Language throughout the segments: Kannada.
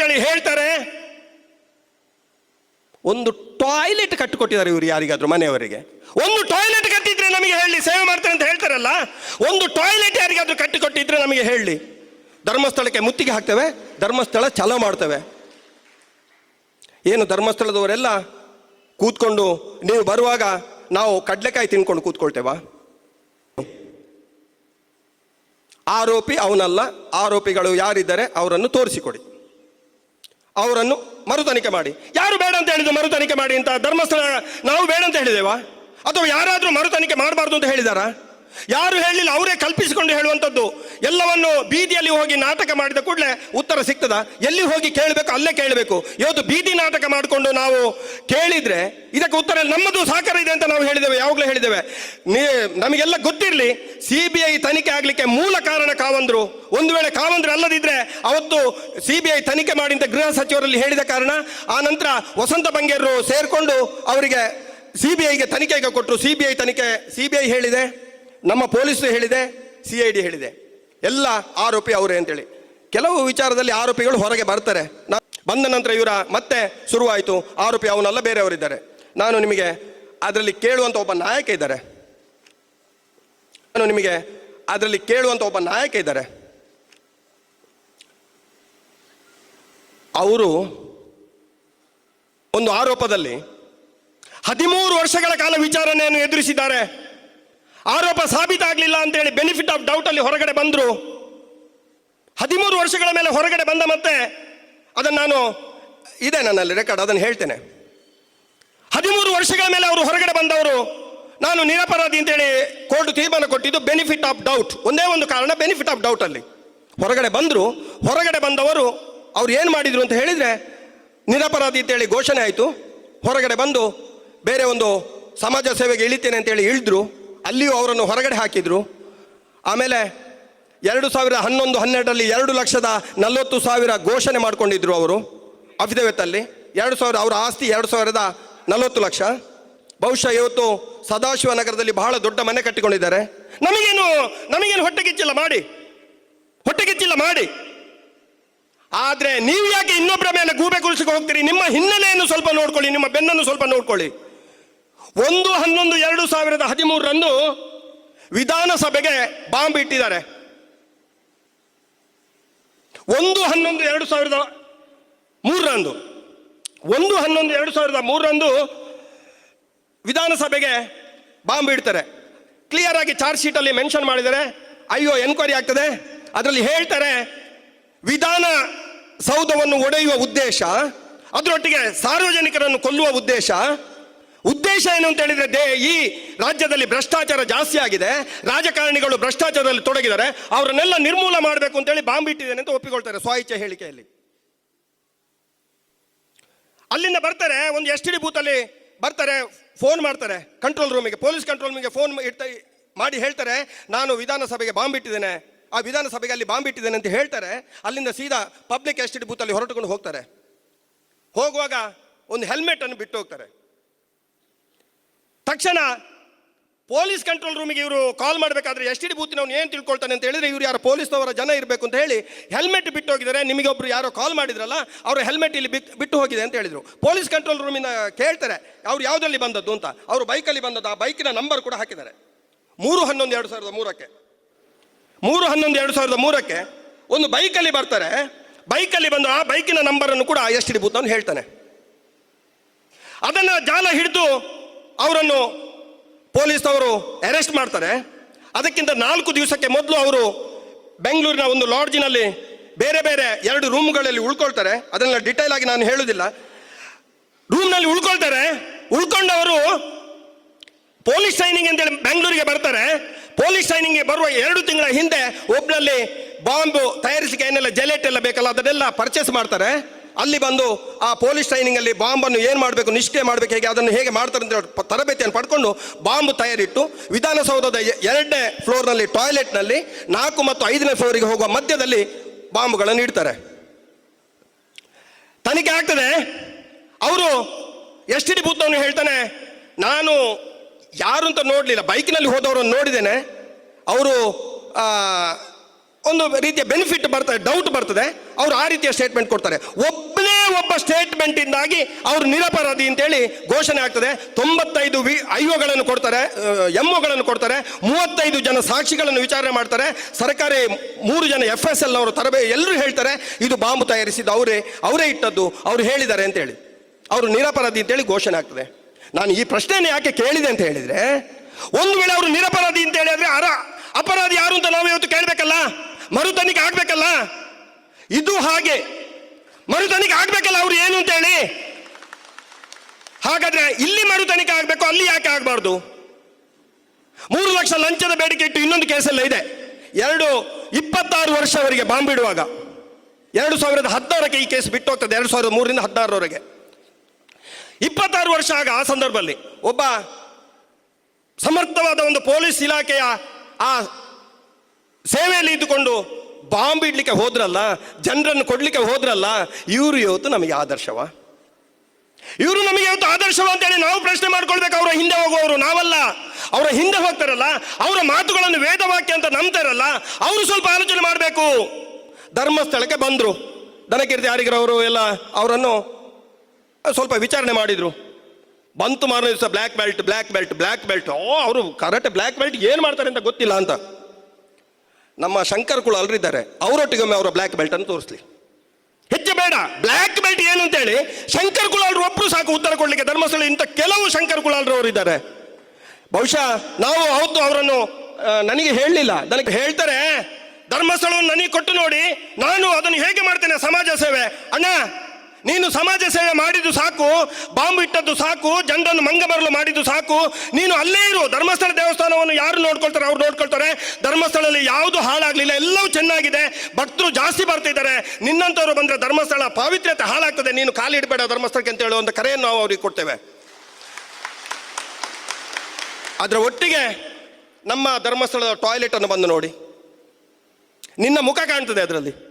ಅಂತೇಳಿ ಹೇಳ್ತಾರೆ. ಒಂದು ಟಾಯ್ಲೆಟ್ ಕಟ್ಟಿಕೊಟ್ಟಿದ್ದಾರೆ ಇವರು ಯಾರಿಗಾದ್ರೂ, ಮನೆಯವರಿಗೆ. ಒಂದು ಟಾಯ್ಲೆಟ್ ಕಟ್ಟಿದ್ರೆ ನಮಗೆ ಹೇಳಿ, ಸೇವೆ ಮಾಡ್ತಾರೆ ಅಂತ ಹೇಳ್ತಾರಲ್ಲ, ಒಂದು ಟಾಯ್ಲೆಟ್ ಯಾರಿಗಾದ್ರೂ ಕಟ್ಟಿಕೊಟ್ಟಿದ್ರೆ ನಮಗೆ ಹೇಳಿ. ಧರ್ಮಸ್ಥಳಕ್ಕೆ ಮುತ್ತಿಗೆ ಹಾಕ್ತೇವೆ, ಧರ್ಮಸ್ಥಳ ಚಲೋ ಮಾಡ್ತೇವೆ. ಏನು ಧರ್ಮಸ್ಥಳದವರೆಲ್ಲ ಕೂತ್ಕೊಂಡು, ನೀವು ಬರುವಾಗ ನಾವು ಕಡ್ಲೆಕಾಯಿ ತಿನ್ಕೊಂಡು ಕೂತ್ಕೊಳ್ತೇವಾ? ಆರೋಪಿ ಅವನಲ್ಲ, ಆರೋಪಿಗಳು ಯಾರಿದ್ದಾರೆ ಅವರನ್ನು ತೋರಿಸಿಕೊಡಿ. ಅವರನ್ನು ಮರುತನಿಕೆ ಮಾಡಿ. ಯಾರು ಬೇಡ ಅಂತ ಹೇಳಿದ್ರು ಮರುತನಿಕೆ ಮಾಡಿ ಅಂತ ಧರ್ಮಸ್ಥಳ, ನಾವು ಬೇಡ ಅಂತ ಹೇಳಿದೇವಾ ಅಥವಾ ಯಾರಾದರೂ ಮರುತನಿಕೆ ಮಾಡಬಾರ್ದು ಅಂತ ಹೇಳಿದಾರಾ ಯಾರು ಹೇಳಿಲ್ಲ ಅವರೇ ಕಲ್ಪಿಸಿಕೊಂಡು ಹೇಳುವಂಥದ್ದು. ಎಲ್ಲವನ್ನು ಬೀದಿಯಲ್ಲಿ ಹೋಗಿ ನಾಟಕ ಮಾಡಿದ ಕೂಡಲೇ ಉತ್ತರ ಸಿಗ್ತದ. ಎಲ್ಲಿ ಹೋಗಿ ಕೇಳಬೇಕು, ಅಲ್ಲೇ ಕೇಳಬೇಕು. ಇವತ್ತು ಬೀದಿ ನಾಟಕ ಮಾಡಿಕೊಂಡು ನಾವು ಕೇಳಿದರೆ ಇದಕ್ಕೆ ಉತ್ತರ ನಮ್ಮದು ಸಹಕಾರ ಇದೆ ಅಂತ ನಾವು ಹೇಳಿದ್ದೇವೆ, ಯಾವಾಗಲೂ ಹೇಳಿದ್ದೇವೆ. ನೀ, ನಮಗೆಲ್ಲ ಗೊತ್ತಿರಲಿ ಸಿ ಬಿ ಐ ತನಿಖೆ ಆಗಲಿಕ್ಕೆ ಮೂಲ ಕಾರಣ ಕಾವಂದ್ರು. ಒಂದು ವೇಳೆ ಕಾವಂದ್ರು ಅಲ್ಲದಿದ್ದರೆ ಅವತ್ತು ಸಿ ಬಿ ಐ ತನಿಖೆ ಮಾಡಿ ಗೃಹ ಸಚಿವರಲ್ಲಿ ಹೇಳಿದ ಕಾರಣ, ಆ ನಂತರ ವಸಂತ ಬಂಗೇರರು ಸೇರಿಕೊಂಡು ಅವರಿಗೆ ಸಿ ಬಿ ಐಗೆ ತನಿಖೆಗೆ ಕೊಟ್ಟರು ಸಿ ಬಿ ಐ ತನಿಖೆ ಸಿ ಬಿ ಐ ಹೇಳಿದೆ. ನಮ್ಮ ಪೊಲೀಸರು ಹೇಳಿದೆ, ಸಿ ಐ ಡಿ ಹೇಳಿದೆ. ಎಲ್ಲ ಆರೋಪಿ ಅವರೇ ಅಂತೇಳಿ. ಕೆಲವು ವಿಚಾರದಲ್ಲಿ ಆರೋಪಿಗಳು ಹೊರಗೆ ಬರ್ತಾರೆ. ನಾ, ಬಂದ ನಂತರ ಇವರ ಮತ್ತೆ ಶುರುವಾಯಿತು. ಆರೋಪಿ ಅವನಲ್ಲ, ಬೇರೆಯವರಿದ್ದಾರೆ. ನಾನು ನಿಮಗೆ ಅದರಲ್ಲಿ ಕೇಳುವಂಥ ಒಬ್ಬ ನಾಯಕ ಇದ್ದಾರೆ. ನಾನು ನಿಮಗೆ ಅದರಲ್ಲಿ ಕೇಳುವಂಥ ಒಬ್ಬ ನಾಯಕ ಇದ್ದಾರೆ. ಅವರು ಒಂದು ಆರೋಪದಲ್ಲಿ ಹದಿಮೂರು ವರ್ಷಗಳ ಕಾಲ ವಿಚಾರಣೆಯನ್ನು ಎದುರಿಸಿದ್ದಾರೆ. ಆರೋಪ ಸಾಬೀತಾಗಲಿಲ್ಲ ಅಂತೇಳಿ ಬೆನಿಫಿಟ್ ಆಫ್ ಡೌಟ್ ಅಲ್ಲಿ ಹೊರಗಡೆ ಬಂದರು. ಹದಿಮೂರು ವರ್ಷಗಳ ಮೇಲೆ ಹೊರಗಡೆ ಬಂದ ಮತ್ತೆ ಅದನ್ನು ನಾನು, ಇದೆ ನನ್ನಲ್ಲಿ ರೆಕಾರ್ಡ್ ಅದನ್ನು ಹೇಳ್ತೇನೆ. ಹದಿಮೂರು ವರ್ಷಗಳ ಮೇಲೆ ಅವರು ಹೊರಗಡೆ ಬಂದವರು, ನಾನು ನಿರಪರಾಧಿ ಅಂತೇಳಿ ಕೋರ್ಟ್ ತೀರ್ಮಾನ ಕೊಟ್ಟಿದ್ದು ಬೆನಿಫಿಟ್ ಆಫ್ ಡೌಟ್ ಒಂದೇ ಒಂದು ಕಾರಣ ಬೆನಿಫಿಟ್ ಆಫ್ ಡೌಟ್ ಅಲ್ಲಿ. ಹೊರಗಡೆ ಬಂದರು, ಹೊರಗಡೆ ಬಂದವರು, ಅವ್ರು ಏನು ಮಾಡಿದರು ಅಂತ ಹೇಳಿದರೆ, ನಿರಪರಾಧಿ ಅಂತೇಳಿ ಘೋಷಣೆ ಆಯಿತು. ಹೊರಗಡೆ ಬಂದು ಬೇರೆ ಒಂದು ಸಮಾಜ ಸೇವೆಗೆ ಇಳಿತೇನೆ ಅಂತೇಳಿ ಇಳಿದ್ರು. ಅಲ್ಲಿಯೂ ಅವರನ್ನು ಹೊರಗಡೆ ಹಾಕಿದರು. ಆಮೇಲೆ ಎರಡು ಸಾವಿರದ ಹನ್ನೊಂದು, ಹನ್ನೆರಡರಲ್ಲಿ ಎರಡು ಲಕ್ಷದ ನಲವತ್ತು ಸಾವಿರ ಘೋಷಣೆ ಮಾಡ್ಕೊಂಡಿದ್ರು ಅವರು ಅಫಿದವಿತ್ತಲ್ಲಿ. ಎರಡು ಸಾವಿರ, ಅವರ ಆಸ್ತಿ ಎರಡು ಸಾವಿರದ ನಲವತ್ತು ಲಕ್ಷ. ಬಹುಶಃ ಇವತ್ತು ಸದಾಶಿವ ನಗರದಲ್ಲಿ ಬಹಳ ದೊಡ್ಡ ಮನೆ ಕಟ್ಟಿಕೊಂಡಿದ್ದಾರೆ. ನಮಗೇನು ನಮಗೇನು ಹೊಟ್ಟೆಗಿಚ್ಚಿಲ್ಲ ಮಾಡಿ. ಹೊಟ್ಟೆಗಿಚ್ಚಿಲ್ಲ ಮಾಡಿ. ಆದರೆ ನೀವು ಯಾಕೆ ಇನ್ನೊಬ್ಬರ ಮೇಲೆ ಗೂಬೆ ಕುಳಿಸಿಕೊಂಡು ಹೋಗ್ತೀರಿ? ನಿಮ್ಮ ಹಿನ್ನೆಲೆಯನ್ನು ಸ್ವಲ್ಪ ನೋಡ್ಕೊಳ್ಳಿ, ನಿಮ್ಮ ಬೆನ್ನನ್ನು ಸ್ವಲ್ಪ ನೋಡ್ಕೊಳ್ಳಿ. ಒಂದು ಹನ್ನೊಂದು ಎರಡು ಸಾವಿರದ ಹದಿಮೂರರಂದು ವಿಧಾನಸಭೆಗೆ ಬಾಂಬ್ ಇಟ್ಟಿದ್ದಾರೆ. ಒಂದು ಹನ್ನೊಂದು ಎರಡು ಸಾವಿರದ ಮೂರರಂದು, ಒಂದು ಹನ್ನೊಂದು ಎರಡು ಸಾವಿರದ ಮೂರರಂದು ವಿಧಾನಸಭೆಗೆ ಬಾಂಬ್ ಇಡ್ತಾರೆ. ಕ್ಲಿಯರ್ ಆಗಿ ಚಾರ್ಜ್ ಶೀಟಲ್ಲಿ ಮೆನ್ಷನ್ ಮಾಡಿದ್ದಾರೆ. ಅಯ್ಯೋ, ಎನ್ಕ್ವೈರಿ ಆಗ್ತದೆ. ಅದರಲ್ಲಿ ಹೇಳ್ತಾರೆ, ವಿಧಾನ ಸೌಧವನ್ನು ಒಡೆಯುವ ಉದ್ದೇಶ, ಅದರೊಟ್ಟಿಗೆ ಸಾರ್ವಜನಿಕರನ್ನು ಕೊಲ್ಲುವ ಉದ್ದೇಶ ಉದ್ದೇಶ ಏನು ಅಂತ ಹೇಳಿದ್ರೆ ದೇ ಈ ರಾಜ್ಯದಲ್ಲಿ ಭ್ರಷ್ಟಾಚಾರ ಜಾಸ್ತಿ ಆಗಿದೆ, ರಾಜಕಾರಣಿಗಳು ಭ್ರಷ್ಟಾಚಾರದಲ್ಲಿ ತೊಡಗಿದ್ದಾರೆ, ಅವರನ್ನೆಲ್ಲ ನಿರ್ಮೂಲ ಮಾಡಬೇಕು ಅಂತೇಳಿ ಬಾಂಬ್ ಇಟ್ಟಿದ್ದೇನೆ ಅಂತ ಒಪ್ಪಿಕೊಳ್ತಾರೆ ಸ್ವಇಚ್ಛೆ ಹೇಳಿಕೆಯಲ್ಲಿ. ಅಲ್ಲಿಂದ ಬರ್ತಾರೆ, ಒಂದು ಎಸ್ ಟಿ ಡಿ ಬೂತಲ್ಲಿ ಬರ್ತಾರೆ, ಫೋನ್ ಮಾಡ್ತಾರೆ, ಕಂಟ್ರೋಲ್ ರೂಮಿಗೆ, ಪೊಲೀಸ್ ಕಂಟ್ರೋಲ್ ರೂಮಿಗೆ ಫೋನ್ ಇಡ್ತಾ ಮಾಡಿ ಹೇಳ್ತಾರೆ, ನಾನು ವಿಧಾನಸಭೆಗೆ ಬಾಂಬ್ ಇಟ್ಟಿದ್ದೇನೆ, ಆ ವಿಧಾನಸಭೆಗೆ ಅಲ್ಲಿ ಬಾಂಬ್ ಇಟ್ಟಿದ್ದೇನೆ ಅಂತ ಹೇಳ್ತಾರೆ, ಅಲ್ಲಿಂದ ಸೀದಾ ಪಬ್ಲಿಕ್ ಎಸ್ ಟಿ ಡಿ ಬೂತಲ್ಲಿ ಹೊರಟುಕೊಂಡು ಹೋಗ್ತಾರೆ. ಹೋಗುವಾಗ ಒಂದು ಹೆಲ್ಮೆಟ್ ಅನ್ನು ಬಿಟ್ಟು ಹೋಗ್ತಾರೆ. ತಕ್ಷಣ ಪೊಲೀಸ್ ಕಂಟ್ರೋಲ್ ರೂಮಿಗೆ ಇವರು ಕಾಲ್ ಮಾಡಬೇಕಾದ್ರೆ ಎಸ್ ಟಿ ಡಿ ಬೂತಿನವನು ಏನು ತಿಳ್ಕೊಳ್ತಾನೆ ಅಂತ ಹೇಳಿದ್ರೆ ಇವರು ಯಾರು ಪೊಲೀಸ್ನವರ ಜನ ಇರಬೇಕು ಅಂತ ಹೇಳಿ ಹೆಲ್ಮೆಟ್ ಬಿಟ್ಟು ಹೋಗಿದ್ದಾರೆ. ನಿಮಗೆ ಒಬ್ಬರು ಯಾರೋ ಕಾಲ್ ಮಾಡಿದ್ರಲ್ಲ, ಅವರು ಹೆಲ್ಮೆಟ್ ಇಲ್ಲಿ ಬಿಟ್- ಬಿಟ್ಟು ಹೋಗಿದೆ ಅಂತ ಹೇಳಿದರು. ಪೊಲೀಸ್ ಕಂಟ್ರೋಲ್ ರೂಮಿನ ಕೇಳ್ತಾರೆ, ಅವ್ರು ಯಾವುದರಲ್ಲಿ ಬಂದದ್ದು ಅಂತ. ಅವರು ಬೈಕಲ್ಲಿ ಬಂದದ್ದು, ಆ ಬೈಕಿನ ನಂಬರ್ ಕೂಡ ಹಾಕಿದ್ದಾರೆ. ಮೂರು ಹನ್ನೊಂದು ಎರಡು ಸಾವಿರದ ಮೂರಕ್ಕೆ. ಮೂರು ಹನ್ನೊಂದು ಎರಡು ಸಾವಿರದ ಮೂರಕ್ಕೆ ಒಂದು ಬೈಕಲ್ಲಿ ಬರ್ತಾರೆ. ಬೈಕಲ್ಲಿ ಬಂದು ಆ ಬೈಕಿನ ನಂಬರನ್ನು ಕೂಡ ಎಸ್ ಡಿ ಬೂತ್ ಅವನು ಹೇಳ್ತಾನೆ. ಅದನ್ನು ಜಾಲ ಹಿಡಿದು ಅವರನ್ನು ಪೊಲೀಸ್ನವರು ಅರೆಸ್ಟ್ ಮಾಡ್ತಾರೆ. ಅದಕ್ಕಿಂತ ನಾಲ್ಕು ದಿವಸಕ್ಕೆ ಮೊದಲು ಅವರು ಬೆಂಗಳೂರಿನ ಒಂದು ಲಾಡ್ಜಿನಲ್ಲಿ ಬೇರೆ ಬೇರೆ ಎರಡು ರೂಮ್ಗಳಲ್ಲಿ ಉಳ್ಕೊಳ್ತಾರೆ. ಅದನ್ನ ಡಿಟೈಲ್ ಆಗಿ ನಾನು ಹೇಳುವುದಿಲ್ಲ ರೂಮ್ನಲ್ಲಿ ಉಳ್ಕೊಳ್ತಾರೆ. ಉಳ್ಕೊಂಡವರು ಪೊಲೀಸ್ ಟ್ರೈನಿಂಗ್ ಅಂತೇಳಿ ಬೆಂಗಳೂರಿಗೆ ಬರ್ತಾರೆ. ಪೊಲೀಸ್ ಟ್ರೈನಿಂಗ್ಗೆ ಬರುವ ಎರಡು ತಿಂಗಳ ಹಿಂದೆ ಒಬ್ನಲ್ಲಿ ಬಾಂಬು ತಯಾರಿಸಿಕೆ ಏನೆಲ್ಲ ಜೆಲೆಟ್ ಎಲ್ಲ ಬೇಕಲ್ಲ, ಅದನ್ನೆಲ್ಲ ಪರ್ಚೇಸ್ ಮಾಡ್ತಾರೆ. ಅಲ್ಲಿ ಬಂದು ಆ ಪೊಲೀಸ್ ಟ್ರೈನಿಂಗ್ ಅಲ್ಲಿ ಬಾಂಬನ್ನು ಏನು ಮಾಡಬೇಕು, ನಿಷ್ಕ್ರಿಯ ಮಾಡಬೇಕು, ಹೇಗೆ ಅದನ್ನು ಹೇಗೆ ಮಾಡ್ತಾರೆ ಅಂತ ತರಬೇತಿಯನ್ನು ಪಡ್ಕೊಂಡು ಬಾಂಬ್ ತಯಾರಿಟ್ಟು ವಿಧಾನಸೌಧದ ಎರಡನೇ ಫ್ಲೋರ್ನಲ್ಲಿ ಟಾಯ್ಲೆಟ್ನಲ್ಲಿ ನಾಲ್ಕು ಮತ್ತು ಐದನೇ ಫ್ಲೋರಿಗೆ ಹೋಗುವ ಮಧ್ಯದಲ್ಲಿ ಬಾಂಬ್ಗಳನ್ನು ಇಡ್ತಾರೆ ತನಿಖೆ ಆಗ್ತದೆ. ಅವರು ಎಸ್ ಟಿ ಡಿ ಹೇಳ್ತಾನೆ, ನಾನು ಯಾರು ಅಂತ ನೋಡಲಿಲ್ಲ, ಬೈಕಿನಲ್ಲಿ ಹೋದವರನ್ನು ನೋಡಿದ್ದೇನೆ. ಅವರು ಒಂದು ರೀತಿಯ ಬೆನಿಫಿಟ್ ಬರ್ತದೆ ಡೌಟ್ ಬರ್ತದೆ, ಅವರು ಆ ರೀತಿಯ ಸ್ಟೇಟ್ಮೆಂಟ್ ಕೊಡ್ತಾರೆ. ಒಬ್ಬನೇ ಒಬ್ಬ ಸ್ಟೇಟ್ಮೆಂಟ್ ಇಂದಾಗಿ ಅವ್ರು ನಿರಪರಾಧಿ ಅಂತೇಳಿ ಘೋಷಣೆ ಆಗ್ತದೆ. ತೊಂಬತ್ತೈದು ವಿ ಐಒಗಳನ್ನು ಕೊಡ್ತಾರೆ ಎಂಒಗಳನ್ನು ಕೊಡ್ತಾರೆ, ಮೂವತ್ತೈದು ಜನ ಸಾಕ್ಷಿಗಳನ್ನು ವಿಚಾರಣೆ ಮಾಡ್ತಾರೆ. ಸರ್ಕಾರಿ ಮೂರು ಜನ ಎಫ್ ಎಸ್ ಎಲ್ ಅವರು ತರಬೇ, ಎಲ್ಲರೂ ಹೇಳ್ತಾರೆ, ಇದು ಬಾಂಬು ತಯಾರಿಸಿದ್ದು ಅವರೇ ಅವರೇ ಇಟ್ಟದ್ದು, ಅವರು ಹೇಳಿದ್ದಾರೆ ಅಂತೇಳಿ. ಅವರು ನಿರಪರಾಧಿ ಅಂತೇಳಿ ಘೋಷಣೆ ಆಗ್ತದೆ. ನಾನು ಈ ಪ್ರಶ್ನೆಯನ್ನು ಯಾಕೆ ಕೇಳಿದೆ ಅಂತ ಹೇಳಿದ್ರೆ, ಒಂದು ವೇಳೆ ಅವರು ನಿರಪರಾಧಿ ಅಂತ ಹೇಳಿದ್ರೆ ಅರ, ಅಪರಾಧಿ ಯಾರು ಅಂತ ನಾವು ಇವತ್ತು ಕೇಳಬೇಕಲ್ಲ? ಮರು ತನಿಖೆ ಆಗ್ಬೇಕಲ್ಲ? ಇದು ಹಾಗೆ. ಮರು ತನಿಖೆ ಆಗ್ಬೇಕಲ್ಲ ಅವ್ರು ಏನು ಅಂತ ಹೇಳಿ ಹಾಗಾದ್ರೆ ಇಲ್ಲಿ ಮರು ತನಿಖೆ ಆಗ್ಬೇಕು, ಅಲ್ಲಿ ಯಾಕೆ ಆಗಬಾರ್ದು? ಮೂರು ಲಕ್ಷ ಲಂಚದ ಬೇಡಿಕೆ ಇಟ್ಟು ಇನ್ನೊಂದು ಕೇಸಲ್ಲ ಇದೆ. ಎರಡು ಇಪ್ಪತ್ತಾರು ವರ್ಷವರೆಗೆ ಬಾಂಬ್ ಇಡುವಾಗ. ಎರಡು ಸಾವಿರದ ಹದಿನಾರಕ್ಕೆ ಈ ಕೇಸ್ ಬಿಟ್ಟು ಹೋಗ್ತದೆ ಎರಡು ಸಾವಿರದ ಮೂರರಿಂದ ಹದಿನಾರರವರೆಗೆ. ಇಪ್ಪತ್ತಾರು ವರ್ಷ ಆಗ ಆ ಸಂದರ್ಭದಲ್ಲಿ ಒಬ್ಬ ಸಮರ್ಥವಾದ ಒಂದು ಪೊಲೀಸ್ ಇಲಾಖೆಯ ಆ ಸೇವೆಯಲ್ಲಿ ಇದ್ದುಕೊಂಡು ಬಾಂಬ್ ಇಡ್ಲಿಕ್ಕೆ ಹೋದ್ರಲ್ಲ, ಜನರನ್ನು ಕೊಡ್ಲಿಕ್ಕೆ ಹೋದ್ರಲ್ಲ, ಇವರು ಇವತ್ತು ನಮಗೆ ಆದರ್ಶವ. ಇವರು ನಮಗೆ ಇವತ್ತು ಆದರ್ಶವ ಅಂತೇಳಿ ನಾವು ಪ್ರಶ್ನೆ ಮಾಡ್ಕೊಳ್ಬೇಕು, ಅವರ ಹಿಂದೆ ಹೋಗುವವರು. ನಾವಲ್ಲ. ಅವರ ಹಿಂದೆ ಹೋಗ್ತಾರಲ್ಲ, ಅವರ ಮಾತುಗಳನ್ನು ವೇದವಾಕ್ಯ ಅಂತ ನಂಬ್ತಾರಲ್ಲ, ಅವರು ಸ್ವಲ್ಪ ಆಲೋಚನೆ ಮಾಡಬೇಕು. ಧರ್ಮಸ್ಥಳಕ್ಕೆ ಬಂದರು. ದನಕೀರ್ತಿ ಯಾರಿಗರವರು ಎಲ್ಲ ಅವರನ್ನು ಸ್ವಲ್ಪ ವಿಚಾರಣೆ ಮಾಡಿದರು. ಬಂತು ಮಾರನೇ ದಿವಸ black belt black belt black belt ಓ, ಅವರು ಕರೆಕ್ಟ್ ಬ್ಲ್ಯಾಕ್ ಬೆಲ್ಟ್ ಏನು ಮಾಡ್ತಾರೆ ಅಂತ ಗೊತ್ತಿಲ್ಲ ಅಂತ. ನಮ್ಮ ಶಂಕರ್ ಕುಳ ಅಲ್ರಿದ್ದಾರೆ. ಅವರೊಟ್ಟಿಗೊಮ್ಮೆ ಅವರ ಬ್ಲ್ಯಾಕ್ ಬೆಲ್ಟ್ ಅನ್ನು ತೋರಿಸ್ಲಿ. ಹೆಚ್ಚು ಬೇಡ. ಬ್ಲ್ಯಾಕ್ ಬೆಲ್ಟ್ ಏನು ಅಂತೇಳಿ ಶಂಕರ್ ಕುಳಾಲ್ರು ಒಬ್ಬರು ಸಾಕು ಉತ್ತರ ಕೊಡ್ಲಿಕ್ಕೆ. ಧರ್ಮಸ್ಥಳ ಇಂಥ ಕೆಲವು ಶಂಕರ್ ಕುಲಾಲ್ರವರು ಇದ್ದಾರೆ. ಬಹುಶಃ ನಾವು ಅವತ್ತು ಅವರನ್ನು ನನಗೆ ಹೇಳಲಿಲ್ಲ. ನನಗೆ ಹೇಳ್ತಾರೆ, ಧರ್ಮಸ್ಥಳವನ್ನು ನನಗೆ ಕೊಟ್ಟು ನೋಡಿ, ನಾನು ಅದನ್ನು ಹೇಗೆ ಮಾಡ್ತೇನೆ ಸಮಾಜ ಸೇವೆ? ಅಣ್ಣ ನೀನು ಸಮಾಜ ಸೇವೆ ಮಾಡಿದ್ದು ಸಾಕು, ಬಾಂಬ್ ಇಟ್ಟದ್ದು ಸಾಕು, ಜನರನ್ನು ಮಂಗ ಬರಲು ಮಾಡಿದ್ದು ಸಾಕು. ನೀನು ಅಲ್ಲೇ ಇರು, ಧರ್ಮಸ್ಥಳ ದೇವಸ್ಥಾನವನ್ನು ಯಾರು ನೋಡ್ಕೊಳ್ತಾರೆ, ಅವ್ರು ನೋಡ್ಕೊಳ್ತಾರೆ. ಧರ್ಮಸ್ಥಳದಲ್ಲಿ ಯಾವುದು ಹಾಳಾಗಲಿಲ್ಲ, ಎಲ್ಲವೂ ಚೆನ್ನಾಗಿದೆ. ಭಕ್ತರು ಜಾಸ್ತಿ ಬರ್ತಿದ್ದಾರೆ. ನಿನ್ನಂಥವ್ರು ಬಂದರೆ ಧರ್ಮಸ್ಥಳ ಪಾವಿತ್ರ್ಯತೆ ಹಾಳಾಗ್ತದೆ. ನೀನು ಕಾಲಿಡಬೇಡ ಧರ್ಮಸ್ಥಳಕ್ಕೆ ಅಂತ ಹೇಳುವಂಥ ಕರೆಯನ್ನು ನಾವು ಅವ್ರಿಗೆ ಕೊಡ್ತೇವೆ. ಅದರ ಒಟ್ಟಿಗೆ ನಮ್ಮ ಧರ್ಮಸ್ಥಳದ ಟಾಯ್ಲೆಟನ್ನು ಬಂದು ನೋಡಿ. ನಿನ್ನ ಮುಖ ಕಾಣ್ತದೆ ಅದರಲ್ಲಿ.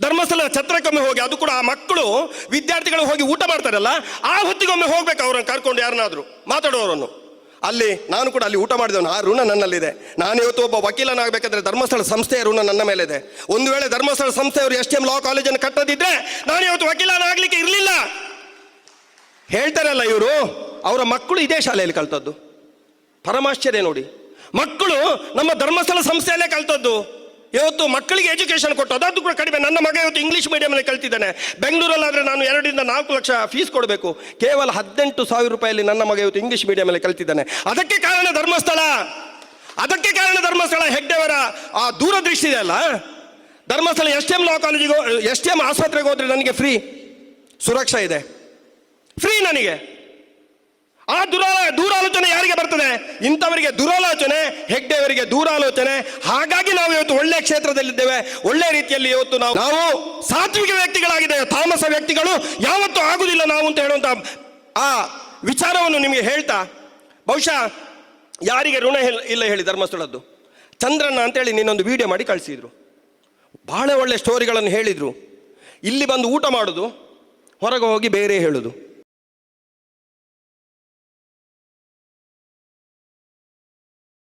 ಧರ್ಮಸ್ಥಳದ ಛತ್ರಕ್ಕೊಮ್ಮೆ ಹೋಗಿ ಅದು ಕೂಡ ಆ ಮಕ್ಕಳು, ವಿದ್ಯಾರ್ಥಿಗಳು ಹೋಗಿ ಊಟ ಮಾಡ್ತಾರಲ್ಲ, ಆ ಹೊತ್ತಿಗೊಮ್ಮೆ ಹೋಗ್ಬೇಕು ಅವರನ್ನು ಕರ್ಕೊಂಡು ಯಾರನ್ನಾದರೂ ಮಾತಾಡುವವರನ್ನು ಅಲ್ಲಿ ನಾನು ಕೂಡ ಅಲ್ಲಿ ಊಟ ಮಾಡಿದವನು, ಆ ಋಣ ನನ್ನಲ್ಲಿದೆ. ನಾನು ಇವತ್ತು ಒಬ್ಬ ವಕೀಲನಾಗಬೇಕಾದ್ರೆ ಧರ್ಮಸ್ಥಳ ಸಂಸ್ಥೆಯ ಋಣ ನನ್ನ ಮೇಲೆ ಇದೆ ಒಂದು ವೇಳೆ ಧರ್ಮಸ್ಥಳ ಸಂಸ್ಥೆಯವರು ಎಸ್ ಟಿ ಎಂ ಲಾ ಕಾಲೇಜನ್ನು ಕಟ್ಟದಿದ್ರೆ ನಾನು ಇವತ್ತು ವಕೀಲನಾಗಲಿಕ್ಕೆ ಇರಲಿಲ್ಲ. ಹೇಳ್ತಾರಲ್ಲ ಇವರು, ಅವರ ಮಕ್ಕಳು ಇದೇ ಶಾಲೆಯಲ್ಲಿ ಕಲ್ತದ್ದು. ಪರಮಾಶ್ಚರ್ಯ ನೋಡಿ. ಮಕ್ಕಳು ನಮ್ಮ ಧರ್ಮಸ್ಥಳ ಸಂಸ್ಥೆಯಲ್ಲೇ ಕಲ್ತದ್ದು. ಇವತ್ತು ಮಕ್ಕಳಿಗೆ ಎಜುಕೇಶನ್ ಕೊಟ್ಟು ಅದು ಕೂಡ ಕಡಿಮೆ. ನನ್ನ ಮಗ ಇವತ್ತು ಇಂಗ್ಲೀಷ್ ಮೀಡಿಯಮಲ್ಲಿ ಕಲ್ತಿದ್ದಾನೆ. ಬೆಂಗಳೂರಲ್ಲಾದರೆ ನಾನು ಎರಡರಿಂದ ನಾಲ್ಕು ಲಕ್ಷ ಫೀಸ್ ಕೊಡಬೇಕು. ಕೇವಲ ಹದಿನೆಂಟು ಸಾವಿರ ರೂಪಾಯಲ್ಲಿ ನನ್ನ ಮಗ ಇವತ್ತು ಇಂಗ್ಲೀಷ್ ಮೀಡಿಯಮಲ್ಲಿ ಕಲ್ತಿದ್ದಾನೆ. ಅದಕ್ಕೆ ಕಾರಣ ಧರ್ಮಸ್ಥಳ. ಅದಕ್ಕೆ ಕಾರಣ ಧರ್ಮಸ್ಥಳ ಹೆಗ್ಡೆಯವರ ಆ ದೂರದೃಷ್ಟಿ ಇದೆ ಅಲ್ಲ? Dharmasthala S T M law ಕಾಲೇಜಿಗೆ ಎಸ್ ಟಿ ಎಂ ಆಸ್ಪತ್ರೆಗೆ ಹೋದ್ರೆ ನನಗೆ ಫ್ರೀ ಸುರಕ್ಷಾ ಇದೆ. ಫ್ರೀ ನನಗೆ. ಆ ದುರಾ ಇಂಥವರಿಗೆ ದುರಾಲೋಚನೆ, ಹೆಗ್ಡೆಯವರಿಗೆ ದೂರಾಲೋಚನೆ, ಹಾಗಾಗಿ ನಾವು ಇವತ್ತು ಒಳ್ಳೆ ಕ್ಷೇತ್ರದಲ್ಲಿದ್ದೇವೆ. ಒಳ್ಳೆ ರೀತಿಯಲ್ಲಿ ಇವತ್ತು ನಾವು ನಾವು ಸಾತ್ವಿಕ ವ್ಯಕ್ತಿಗಳಾಗಿದ್ದೇವೆ. ತಾಮಸ ವ್ಯಕ್ತಿಗಳು ಯಾವತ್ತೂ ಆಗುದಿಲ್ಲ ನಾವು ಅಂತ ಹೇಳುವಂತ ಆ ವಿಚಾರವನ್ನು ನಿಮಗೆ ಹೇಳ್ತಾ, ಬಹುಶಃ ಯಾರಿಗೆ ಋಣ ಇಲ್ಲ- ಹೇಳಿ ಧರ್ಮಸ್ಥಳದ್ದು. ಚಂದ್ರಣ್ಣ ಅಂತೇಳಿ ನಿನ್ನೊಂದು ವಿಡಿಯೋ ಮಾಡಿ ಕಳಿಸಿದ್ರು. ಬಹಳ ಒಳ್ಳೆ ಸ್ಟೋರಿಗಳನ್ನು ಹೇಳಿದರು. ಇಲ್ಲಿ ಬಂದು ಊಟ ಮಾಡೋದು, ಹೊರಗೆ ಹೋಗಿ ಬೇರೆ ಹೇಳೋದು.